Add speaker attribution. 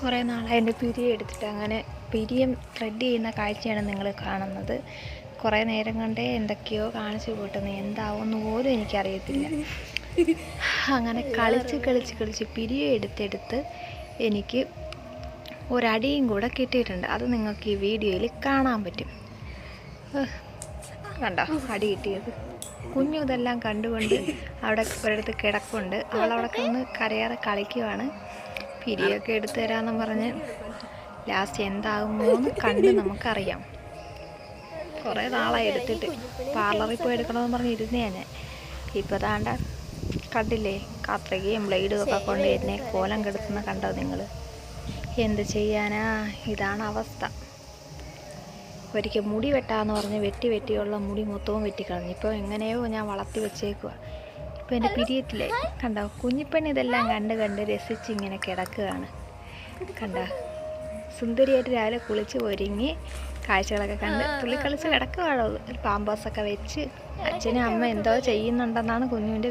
Speaker 1: കുറേ നാളായി എന്റെ പിരിയ എടുത്തിട്ട് അങ്ങനെ പിരിയം ത്രെഡ് ചെയ്യുന്ന കാഴ്ചയാണ് നിങ്ങൾ കാണുന്നത്. കുറേ നേരം കണ്ടേ എന്തൊക്കെയോ കാണിച്ചു കൂട്ടുന്നു. എന്താവുമെന്ന് പോലും എനിക്കറിയത്തില്ല. അങ്ങനെ കളിച്ച് കളിച്ച് കളിച്ച് പിരിയ എടുത്തെടുത്ത് എനിക്ക് ഒരടിയും കൂടെ കിട്ടിയിട്ടുണ്ട്. അത് നിങ്ങൾക്ക് ഈ വീഡിയോയിൽ കാണാൻ പറ്റും. കണ്ടോ? അടി കിട്ടിയത്. കുഞ്ഞു ഇതെല്ലാം കണ്ടുകൊണ്ട് അവിടെ ഒരിടത്ത് കിടക്കുണ്ട് അവളവിടെ കിടന്ന് കരയാതെ കളിക്കുവാണ്. പിരിയൊക്കെ എടുത്തു തരാന്ന് പറഞ്ഞ് ലാസ്റ്റ് എന്താകുമോ എന്ന് കണ്ട് നമുക്കറിയാം. കുറേ നാളായി എടുത്തിട്ട്. പാർലറിൽ പോയി എടുക്കണമെന്ന് പറഞ്ഞ് ഇരുന്നേ ഞാൻ. ഇപ്പോൾ താണ്ട കണ്ടില്ലേ? കത്രികയും ബ്ലേഡും ഒക്കെ കൊണ്ട് എന്നെ കോലം കെടുത്തുന്ന കണ്ടോ നിങ്ങൾ എന്ത് ചെയ്യാനാ? ഇതാണ് അവസ്ഥ. ഒരിക്കൽ മുടി വെട്ടാന്ന് പറഞ്ഞ് വെട്ടി വെട്ടിയുള്ള മുടി മൊത്തവും വെട്ടിക്കളഞ്ഞു. ഇപ്പോൾ എങ്ങനെയോ ഞാൻ വളർത്തി വെച്ചേക്കുക ഇപ്പോൾ എന്റെ പിരിയറ്റിലെ കണ്ടോ? കുഞ്ഞിപ്പണി ഇതെല്ലാം കണ്ട് കണ്ട് രസിച്ച് ഇങ്ങനെ കിടക്കുകയാണ്. കണ്ടോ? സുന്ദരിയായിട്ട് രാവിലെ കുളിച്ച് ഒരുങ്ങി കാഴ്ചകളൊക്കെ കണ്ട് തുള്ളി കളിച്ച് കിടക്കുകയാണോ പാമ്പാസൊക്കെ വെച്ച് അച്ഛനും അമ്മ എന്തോ ചെയ്യുന്നുണ്ടെന്നാണ് കുഞ്ഞുവിന്റെ